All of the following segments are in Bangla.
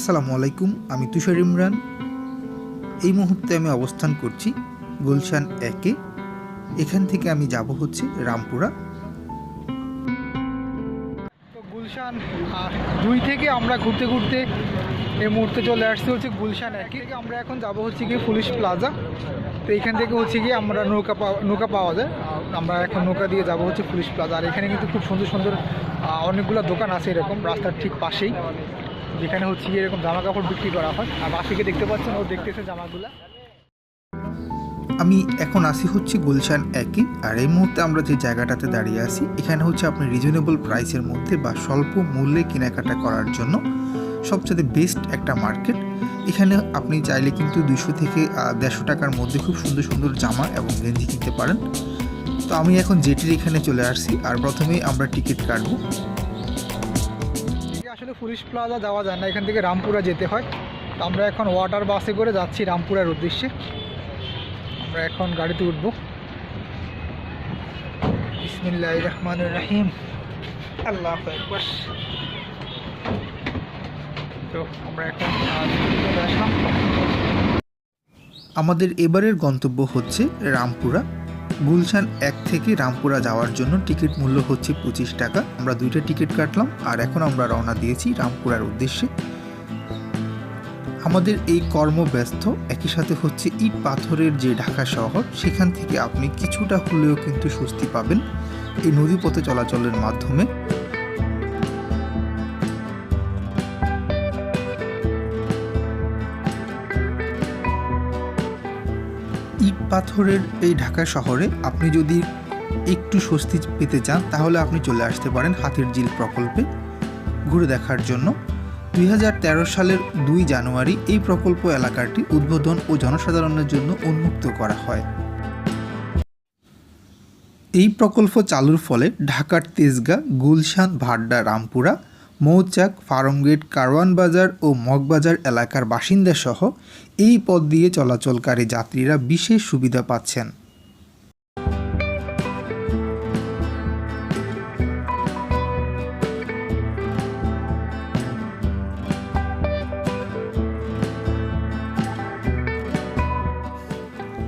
আসসালামু আলাইকুম, আমি তুষার ইমরান। এই মুহূর্তে আমি অবস্থান করছি গুলশান একে। এখান থেকে আমি যাব হচ্ছে রামপুরা। তো গুলশান দুই থেকে আমরা ঘুরতে ঘুরতে এই মুহূর্তে চলে আসছি হচ্ছে গুলশান এক। আমরা এখন যাব হচ্ছে গিয়ে পুলিশ প্লাজা। তো এখান থেকে হচ্ছে গিয়ে আমরা নৌকা পাওয়া নৌকা পাওয়া যায়। আমরা এখন নৌকা দিয়ে যাব হচ্ছে পুলিশ প্লাজা। আর এখানে কিন্তু খুব সুন্দর সুন্দর অনেকগুলো দোকান আছে এরকম, রাস্তার ঠিক পাশেই। যেখানে হচ্ছে এরকম জামা কাপড় বিক্রি করা হয়। আর বাসিকে দেখতে পাচ্ছেন, ও দেখতেছে জামাগুলা। আমি এখন আসি হচ্ছে গুলশান একে আর এই মুহূর্তে আমরা যে জায়গাটাতে দাঁড়িয়ে আছি, এখানে হচ্ছে আপনি রিজনেবল প্রাইসের মধ্যে বা স্বল্প মূল্যে কেনাকাটা করার জন্য সবচেয়ে বেস্ট একটা মার্কেট এখানে আপনি চাইলে কিন্তু দুশো থেকে দেড়শো টাকার মধ্যে খুব সুন্দর সুন্দর জামা এবং গেঞ্জি কিনতে পারেন। তো আমি এখন জেটির এখানে চলে আসছি, আর প্রথমেই আমরা টিকিট কাটবো। পুলিশ প্লাজা যাওয়া যায় না, এখান থেকে রামপুরা যেতে হয়। তো আমরা এখন ওয়াটার বাসে করে যাচ্ছি রামপুরার উদ্দেশ্যে। আমরা এখন গাড়িতে উঠবো। বিসমিল্লাহ রহমান রাহিম। আল্লাহ তো আমরা এখন আমাদের এবারের গন্তব্য হচ্ছে রামপুরা। গুলশান এক থেকে রামপুরা যাওয়ার জন্য টিকিট মূল্য হচ্ছে পঁচিশ টাকা। আমরা দুইটা টিকিট কাটলাম আর এখন আমরা রওনা দিয়েছি রামপুরার উদ্দেশ্যে। আমাদের এই কর্মব্যস্ত একই সাথে হচ্ছে ইট পাথরের যে ঢাকা শহর, সেখান থেকে আপনি কিছুটা হলেও কিন্তু স্বস্তি পাবেন এই নদীপথে চলাচলের মাধ্যমে। পাথরের এই ঢাকা শহরে আপনি যদি একটু স্বস্তি পেতে চান, তাহলে আপনি চলে আসতে পারেন হাতির ঝিল প্রকল্পে ঘুরে দেখার জন্য। দুই হাজার তেরো সালের দুই জানুয়ারি এই প্রকল্প এলাকাটি উদ্বোধন ও জনসাধারণের জন্য উন্মুক্ত করা হয়। এই প্রকল্প চালুর ফলে ঢাকার তেজগাঁ, গুলশান, ভাড্ডা, রামপুরা, মৌচাক, ফার্মগেট, কারওয়ান বাজার ও মগবাজার এলাকার বাসিন্দা সহ এই পথ দিয়ে চলাচলকারী যাত্রীরা বিশেষ সুবিধা পাচ্ছেন।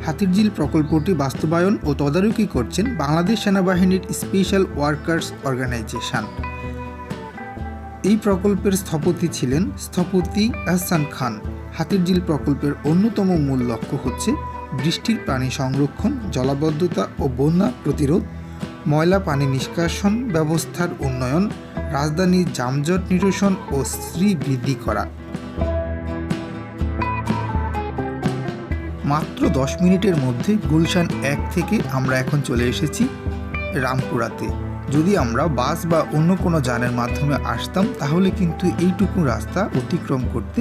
হাতিরঝিল প্রকল্পটি বাস্তবায়ন ও তদারকি করছেন বাংলাদেশ সেনাবাহিনীর স্পেশাল ওয়ার্কার্স অর্গানাইজেশন। এই প্রকল্পের স্থপতি ছিলেন স্থপতি আহসান খান। হাতিরঝিল প্রকল্পের অন্যতম মূল লক্ষ্য হচ্ছে বৃষ্টির পানি সংরক্ষণ, জলাবদ্ধতা ও বন্যা প্রতিরোধ, ময়লা পানি নিষ্কাশন ব্যবস্থার উন্নয়ন রাজধানীর যানজট নিরসন ও শ্রী বৃদ্ধি করা। মাত্র দশ মিনিটের মধ্যে গুলশান এক থেকে আমরা এখন চলে এসেছি রামপুরাতে। যদি আমরা বাস বা অন্য কোনো যানের মাধ্যমে আসতাম, তাহলে কিন্তু এইটুকু রাস্তা অতিক্রম করতে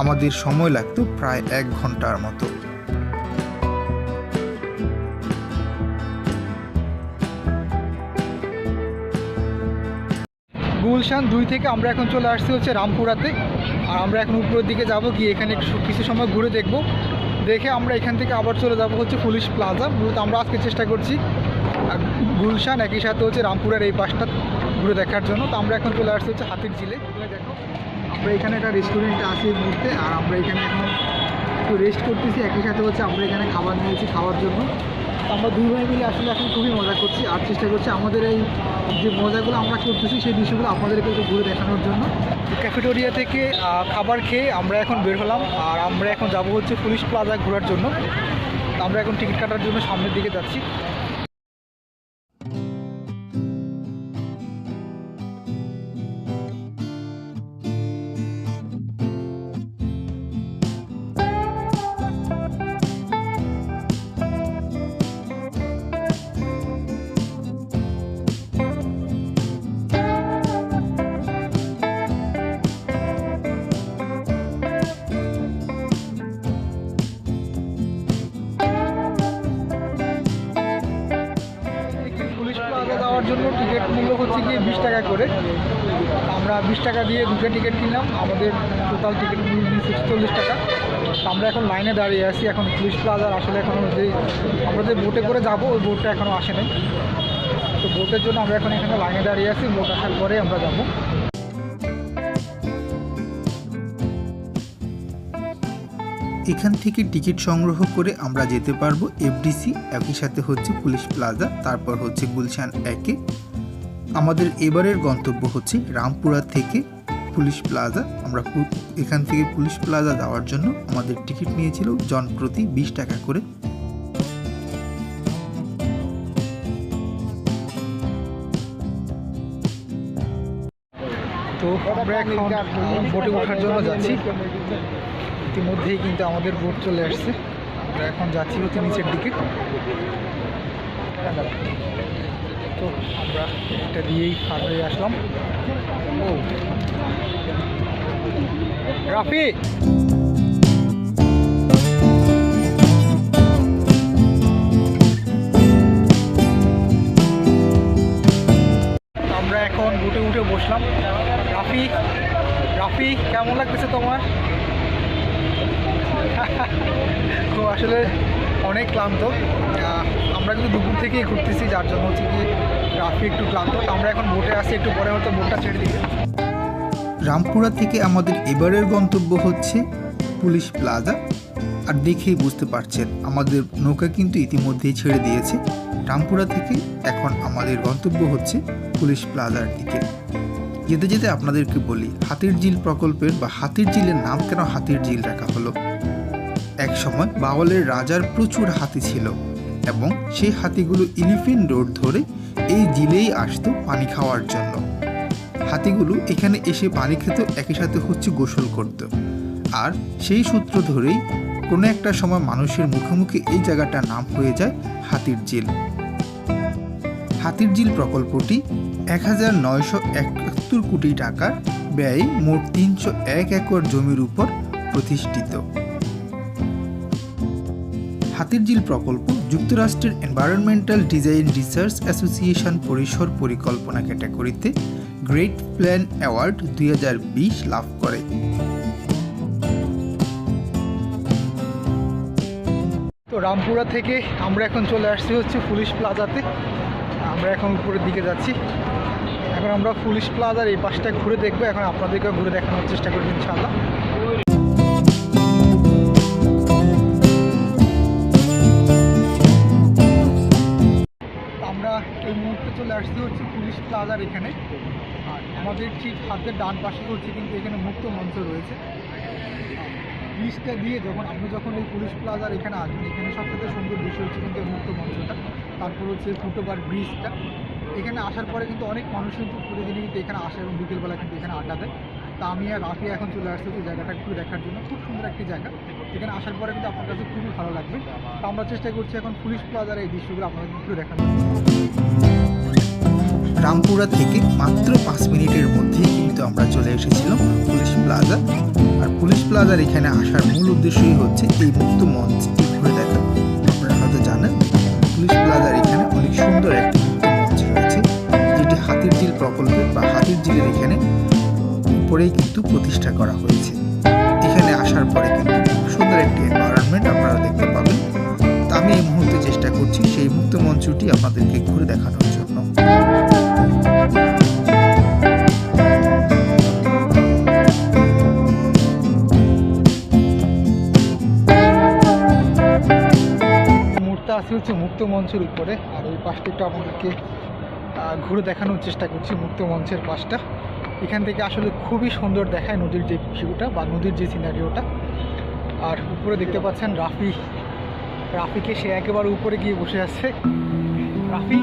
আমাদের সময় লাগতো প্রায় এক ঘণ্টার মতো। গুলশান দুই থেকে আমরা এখন চলে আসছি হচ্ছে রামপুরাতে। আর আমরা এখন উপরের দিকে যাব, গিয়ে এখানে কিছু সময় ঘুরে দেখব। দেখে আমরা এখান থেকে আবার চলে যাব হচ্ছে পুলিশ প্লাজা। মূলত আমরা আজকে চেষ্টা করছি গুলশান একই সাথে হচ্ছে রামপুরের এই পাশটা ঘুরে দেখার জন্য। তো আমরা এখন চলে আসছি হচ্ছে হাতির ঝিলে। দেখো, আমরা এখানে একটা রেস্টুরেন্টে এই মুহূর্তে, আর আমরা এখানে এখন একটু রেস্ট করতেছি। একই সাথে হচ্ছে আমরা এখানে খাবার নিয়েছি খাওয়ার জন্য। আমরা দুই ভাই মিলে আসলে এখন খুবই মজা করছি। আর চেষ্টা করছি আমাদের এই যে মজাগুলো আমরা করতেছি, সেই দৃশ্যগুলো আপনাদেরকে একটু ঘুরে দেখানোর জন্য। ক্যাফেটেরিয়া থেকে খাবার খেয়ে আমরা এখন বের হলাম। আর আমরা এখন যাব হচ্ছে পুলিশ প্লাজা ঘোরার জন্য। আমরা এখন টিকিট কাটার জন্য সামনের দিকে যাচ্ছি। জন্য টিকিট মূল্য হচ্ছে গিয়ে বিশ টাকা করে। আমরা বিশ টাকা দিয়ে দুটো টিকিট কিনলাম, আমাদের টোটাল টিকিট মূল্য নিচ্ছে চল্লিশ টাকা। আমরা এখন লাইনে দাঁড়িয়ে আছি, এখন পুলিশ প্লাজার আসলে এখন যে আমরা যে বোটে করে যাব, ওই বোটটা এখনও আসে নাই তো বোটের জন্য আমরা এখন এখানে লাইনে দাঁড়িয়ে আছি বোট আসার পরে আমরা যাব। এখান থেকে টিকিট সংগ্রহ করে আমরা যেতে পারব এফডিসি একই সাথে হচ্ছে পুলিশ প্লাজা, তারপর হচ্ছে গুলশান একে। আমাদের এবারের গন্তব্য হচ্ছে রামপুরা থেকে পুলিশ প্লাজা। আমরা এখান থেকে পুলিশ প্লাজা যাওয়ার জন্য আমাদের টিকিট নিয়েছিল জন প্রতি বিশ টাকা করে। তো আমরা এখন বোটে ওঠার জন্য যাচ্ছি। ইতিমধ্যেই কিন্তু আমাদের বোট চলে আসছে। আমরা এখন যাচ্ছি হচ্ছে নিচের দিকে। তো আমরা এটা দিয়েই পার হয়ে আসলাম। ও। রাফি! আমরা এখন বুটে উঠে বসলাম। রাফি! রাফি, কেমন লাগতেছে তোমার? তো আসলে অনেক ক্লান্ত। আমরা কিন্তু দুপুর থেকেই ঘুরতেছি, যার জন্য হচ্ছে কি রাফি একটু ক্লান্ত। আমরা এখন বোটে আসছি একটু পরে হয়তো বোটটা ছেড়ে দিবে। রামপুরা থেকে আমাদের এবারের গন্তব্য হচ্ছে পুলিশ প্লাজা। আর দেখেই বুঝতে পারছেন, আমাদের নৌকা কিন্তু ইতিমধ্যেই ছেড়ে দিয়েছে। রামপুরা থেকে এখন আমাদের গন্তব্য হচ্ছে পুলিশ প্লাজার দিকে। যেতে যেতে আপনাদেরকে বলি হাতির ঝিল প্রকল্পের বা হাতির ঝিলের নাম কেন হাতির ঝিল রাখা হলো? এক সময় বাওয়ালের রাজার প্রচুর হাতি ছিল এবং সেই হাতিগুলো ইলিফেন্ট রোড ধরে এই জিলেই আসতো পানি খাওয়ার জন্য। হাতিগুলো এখানে এসে পানি খেত, একই সাথে হচ্ছে গোসল করত। আর সেই সূত্র ধরেই কোনো একটা সময় মানুষের মুখোমুখি এই জায়গাটার নাম হয়ে যায় হাতির ঝিল হাতির ঝিল প্রকল্পটি এক হাজার নয়শো একাত্তর কোটি টাকার ব্যয়ে মোট তিনশো এক একর জমির উপর প্রতিষ্ঠিত। হাতির ঝিল প্রকল্প, যুক্তরাষ্ট্রের এনভায়রনমেন্টাল ডিজাইন রিসার্চ অ্যাসোসিয়েশন পরিসর পরিকল্পনা ক্যাটাগরিতে গ্রেট প্ল্যান অ্যাওয়ার্ড দুই হাজার বিশ লাভ করে। তো রামপুরা থেকে আমরা এখন চলে আসছি হচ্ছে পুলিশ প্লাজাতে। আমরা এখন উপরের দিকে যাচ্ছি। এখন আমরা পুলিশ প্লাজার এই পাশটা ঘুরে দেখব। এখন আপনাদেরকে ঘুরে দেখানোর চেষ্টা করব ইনশাল্লাহ মুহূর্তে হচ্ছে পুলিশ প্লাজার এখানে। আর আমাদের ঠিক হাতের ডান পাশে হচ্ছে কিন্তু এখানে মুক্ত মঞ্চ রয়েছে। ব্রিজটা দিয়ে যখন আপনি যখন এই পুলিশ প্লাজার এখানে আসবেন, এখানে সবথেকে সুন্দর দৃশ্য হচ্ছে কিন্তু মুক্ত মঞ্চটা। তারপর হচ্ছে ফুটওভার ব্রিজটা এখানে আসার পরে কিন্তু অনেক মানুষ কিন্তু প্রতিদিনই কিন্তু এখানে আসে এবং বিকেলবেলা কিন্তু এখানে আড্ডা দেয়। তা আমি আর রাফি এখন চলে আসছি ওই জায়গাটা একটু দেখার জন্য। খুব সুন্দর একটি জায়গা। এখানে আসার পরে কিন্তু আপনার কাছে খুবই ভালো লাগবে। তো আমরা চেষ্টা করছি এখন পুলিশ প্লাজার এই দৃশ্যগুলো আপনাদের একটু দেখানোর রামপুরা থেকে মাত্র পাঁচ মিনিটের মধ্যেই কিন্তু আমরা চলে এসেছিলাম পুলিশ প্লাজা। আর পুলিশ প্লাজার এখানে আসার মূল উদ্দেশ্যই হচ্ছে এই মুক্ত মঞ্চটি ঘুরে দেখা। আপনারা হয়তো জানেন, পুলিশ প্লাজার এখানে অনেক সুন্দর একটি মুক্ত মঞ্চ রয়েছে, যেটি হাতির ঝিল প্রকল্পের বা হাতির ঝিলের এখানে উপরেই কিন্তু প্রতিষ্ঠা করা হয়েছে। এখানে আসার পরে কিন্তু সুন্দর একটি এনভায়রনমেন্ট আপনারা দেখতে পাবেন। তা আমি এই মুহূর্তে চেষ্টা করছি সেই মুক্ত মঞ্চটি আপনাদেরকে ঘুরে দেখানোর হচ্ছে মুক্ত মঞ্চের উপরে, আর ওই পাশটা একটু আপনাদেরকে ঘুরে দেখানোর চেষ্টা করছি মুক্ত মঞ্চের পাশটা। এখান থেকে আসলে খুবই সুন্দর দেখায় নদীর যে ভিউটা বা নদীর যে সিনারিওটা আর উপরে দেখতে পাচ্ছেন রাফি, রাফিকে সে একেবারে উপরে গিয়ে বসে আছে। রাফি।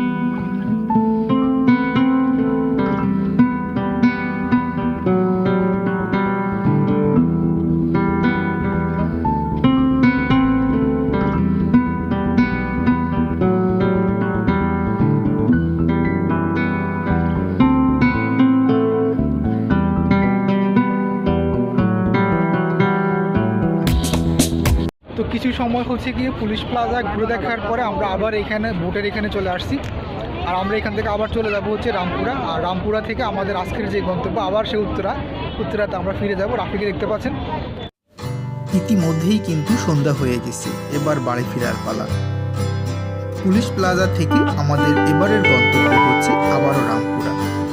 সময় হচ্ছে গিয়ে পুলিশ প্লাজা ঘুরে দেখার পরে আমরা আবার এখানে, বোটের এখানে চলে আসছি। আর আমরা এখান থেকে আবার চলে যাব হচ্ছে রামপুরা। আর রামপুরা থেকে আমাদের আজকের যে গন্তব্য, আবার সে উত্তরা। উত্তরাতে আমরা ফিরে যাব। রাফিকে দেখতে পাচ্ছেন। ইতিমধ্যেই কিন্তু সন্ধ্যা হয়ে গেছে। এবার বাড়ি ফেরার পালা। পুলিশ প্লাজা থেকে আমাদের এবারের গন্তব্য হচ্ছে আবারও রামপুরা।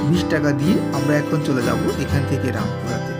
বিশ টাকা দিয়ে আমরা এখন চলে যাব এখান থেকে রামপুরাতে।